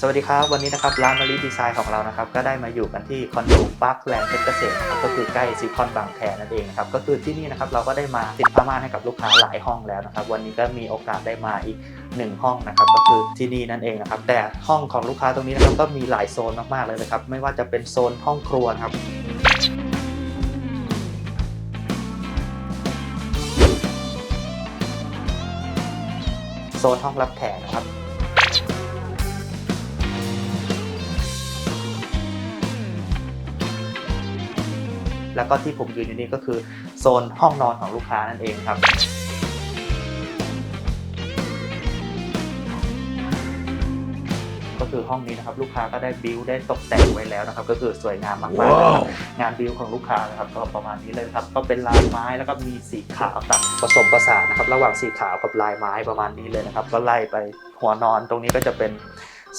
สวัสดีครับ วันนี้นะครับร้านมารีดีไซน์ของเรานะครับก็ได้มาอยู่กันที่คอนโดปาร์คแลนด์เพชรเกษมนะครับก็คือใกล้ซีคอนบางแคนั่นเองนะครับก็คือที่นี่นะครับเราก็ได้มาติดผ้าม่านให้กับลูกค้าหลายห้องแล้วนะครับวันนี้ก็มีโอกาสได้มาอีกหนึ่งห้องนะครับก็คือที่นี่นั่นเองนะครับแต่ห้องของลูกค้าตรงนี้นะครับก็มีหลายโซนมากๆเลยนะครับไม่ว่าจะเป็นโซนห้องครัวครับโซนห้องรับแขกนะครับ แล้วก็ที่ผมยืนอยู่นี่ก็คือโซนห้องนอนของลูกค้านั่นเองครับก็คือห้องนี้นะครับลูกค้าก็ได้บิวได้ตกแต่งไว้แล้วนะครับ ก็คือสวยงามมากๆนะครับงานบิวของลูกค้านะครับก็ประมาณนี้เลยครับก็เป็นลายไม้แล้วก็มีสีขาวตัดผสมผสานนะครับ ระหว่างสีขาวกับลายไม้ประมาณนี้เลยนะครับ ก็ไล่ไปหัวนอนตรงนี้ก็จะเป็น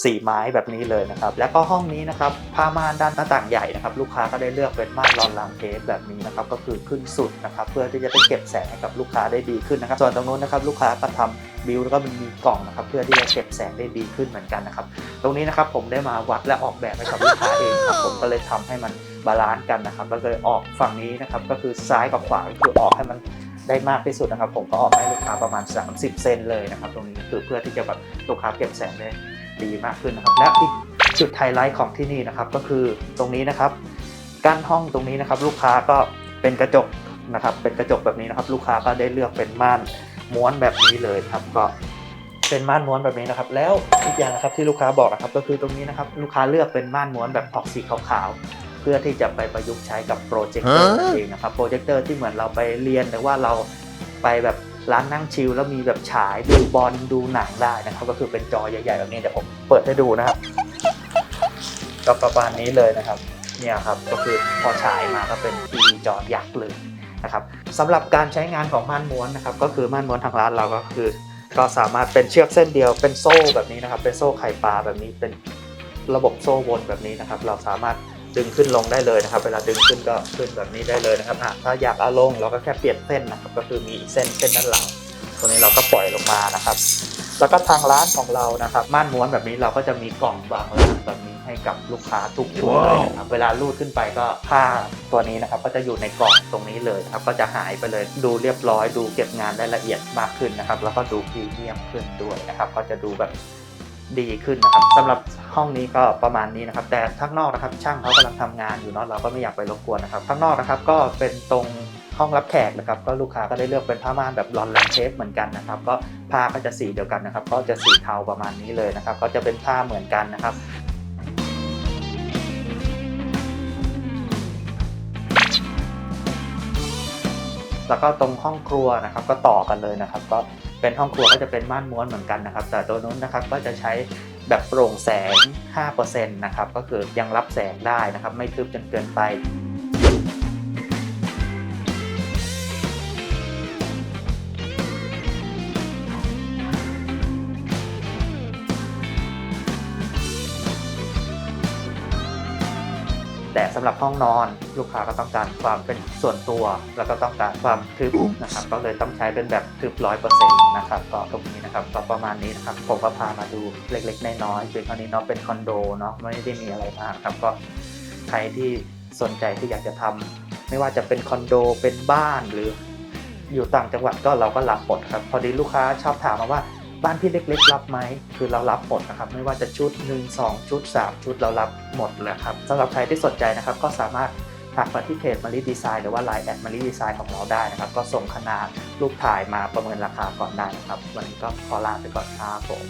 สีไม้แบบนี้เลยนะครับ แล้วก็ห้องนี้นะครับผ้าม่านด้านหน้าต่างใหญ่นะครับ ลูกค้าก็ได้เลือกเป็นม่านรอนลามเทปแบบนี้นะครับ ก็คือขึ้นสุดนะครับ เพื่อที่จะได้เก็บแสงให้กับลูกค้าได้ดีขึ้นนะครับ ส่วนตรงนู้นนะครับลูกค้าก็ทำบิวแล้วก็มันมีกล่องนะครับ เพื่อที่จะเก็บแสงได้ดีขึ้นเหมือนกันนะครับ ตรงนี้นะครับผมได้มาวัดและออกแบบให้กับลูกค้าเองครับผมก็เลยทำให้มันบาลานซ์กันนะครับแล้วก็เลยออกฝั่งนี้นะครับ ก็คือซ้ายกับขวาก็คือออกให้มันได้มากที่สุดนะครับ ผมก็ออกให้ลูกค้าประมาณ 30 เซนเลยนะครับ ตรงนี้คือเพื่อที่จะแบบลูกค้าเก็บแสงได้ ดีมากขึ้นนะครับ และอีกจุดไฮไลท์ของที่นี่นะครับก็คือตรงนี้นะครับกั้นห้องตรงนี้นะครับ ลูกค้าก็เป็นกระจกนะครับ เป็นกระจกแบบนี้นะครับ ลูกค้าก็ได้เลือกเป็นม่านม้วนแบบนี้เลยครับก็เป็นม่านม้วนแบบนี้นะครับ แล้วอีกอย่างนะครับที่ลูกค้าบอกนะครับ ก็คือตรงนี้นะครับ ลูกค้าเลือกเป็นม่านม้วนแบบออกสีขาวๆเพื่อที่จะไปประยุกต์ใช้กับโปรเจคเตอร์นั่นเองนะครับโปรเจคเตอร์ที่เหมือนเราไปเรียนหรือว่าเราไปแบบ ร้านนั่งชิลแล้วมีแบบฉายดูบอลดูหนังได้นะครับ ก็คือเป็นจอใหญ่ๆแบบนี้เดี๋ยวผมเปิดให้ดูนะครับก็ประมาณนี้เลยนะครับเนี่ยครับก็คือพอฉายมาก็เป็นทีวีจอยักษ์เลยนะครับสำหรับการใช้งานของม่านม้วนนะครับ ก็คือม่านม้วนทางร้านเราก็คือ ก็สามารถเป็นเชือกเส้นเดียวเป็นโซ่แบบนี้นะครับ เป็นโซ่ไข่ปลาแบบนี้เป็นระบบโซ่วนแบบนี้นะครับ เราสามารถ ดึงขึ้นลงได้เลยนะครับ เวลาดึงขึ้นก็ขึ้นแบบนี้ได้เลยนะครับอะถ้าอยากเอาลงเราก็แค่เปลี่ยนเส้นนะครับก็คือมีเส้นเส้นด้านหลังตัวนี้เราก็ปล่อยลงมานะครับ แล้วก็ทางร้านของเรานะครับ ม่านม้วนแบบนี้เราก็จะมีกล่องวางร้านแบบนี้ให้กับลูกค้าทุกชุดเลยนะครับ เวลาลูดขึ้นไปก็ผ้าตัวนี้นะครับ ก็จะอยู่ในกล่องตรงนี้เลยนะครับ ก็จะหายไปเลย ดูเรียบร้อย ดูเก็บงานได้ละเอียดมากขึ้นนะครับ แล้วก็ดูพรีเมียมขึ้นด้วยนะครับ ก็จะดูแบบดีขึ้นนะครับสำหรับ ห้องนี้ก็ประมาณนี้นะครับ แต่ข้างนอกนะครับ ช่างเขากำลังทำงานอยู่เนาะเราก็ไม่อยากไปรบกวนนะครับข้างนอกนะครับก็เป็นตรงห้องรับแขกนะครับก็ลูกค้าก็ได้เลือกเป็นผ้าม่านแบบลอนแลนเทปเหมือนกันนะครับก็ผ้าก็จะสีเดียวกันนะครับ ก็จะสีเทาประมาณนี้เลยนะครับ ก็จะเป็นผ้าเหมือนกันนะครับแล้วก็ตรงห้องครัวนะครับก็ต่อกันเลยนะครับ ก็เป็นห้องครัวก็จะเป็นม่านม้วนเหมือนกันนะครับ แต่ตัวนู้นนะครับก็จะใช้ แบบโปร่งแสง 5%นะครับ ก็คือยังรับแสงได้นะครับ ไม่ทึบจนเกินไป แต่สำหรับห้องนอนลูกค้าก็ต้องการความเป็นส่วนตัว แล้วก็ต้องการความทึบนะครับก็เลยต้องใช้เป็นแบบทึบร้อยเปอร์เซ็นต์นะครับก็ตรงนี้นะครับก็ประมาณนี้นะครับผมก็พามาดูเล็กๆน้อยๆเพียงเท่านี้เนาะเป็นคอนโดเนาะไม่ได้มีอะไรมากครับก็ใครที่สนใจที่อยากจะทำไม่ว่าจะเป็นคอนโดเป็นบ้านหรืออยู่ต่างจังหวัดก็เราก็รับหมดครับ พอดีลูกค้าชอบถามมาว่า บ้านพี่เล็กๆ รับไหมคือเรารับหมดนะครับไม่ว่าจะชุด 1 2 ชุด 3 ชุดเรารับหมดเลยครับสำหรับใครที่สนใจนะครับก็สามารถทักมาที่เพจมารีดีไซน์หรือว่า Line แอดมารีดีไซน์ของเราได้นะครับ ก็ส่งขนาดรูปถ่ายมาประเมินราคาก่อนได้นะครับ วันนี้ก็ขอลาไปก่อนครับผม